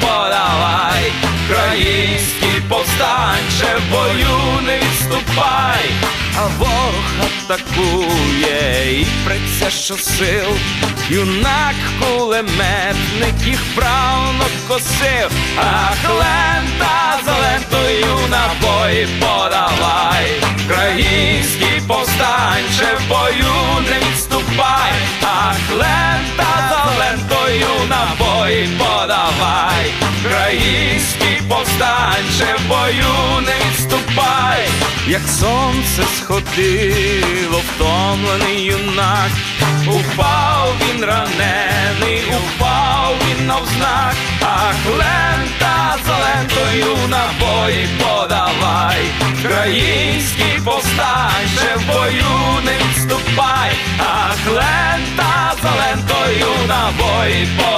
подавай, Краївський повстанче в бою не відступай, а ворог атакує і що сил, юнак кулеметник їх правно косив, ах, лента за лентою набої подавай, Український повстанче в бою не відступай, ах, лента за лентою набої подавай, Український повстанче в бою не відступай, як сонце сходило, втомлений юнак, упав він ранений, упав він навзнак, ах, лента за лентою набої подавай, Український повстанче в бою не відступай, ах, лента за лентою набої подавай,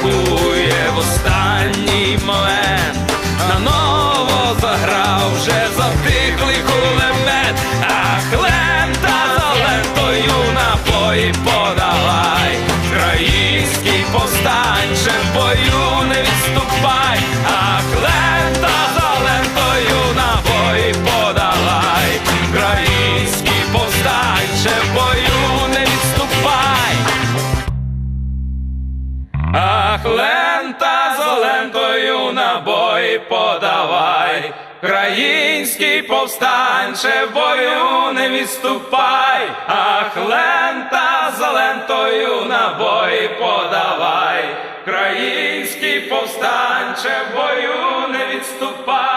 атакує в останній момент. Наново заграв вже затихлий кулемет, ах лента за лентою набої подавай, Український повстанче в бою не відступай, ах лента за лентою набої подавай, подавай, Український повстанче бою не відступай, ах, лента за лентою набої подавай, Український повстанче бою не відступай.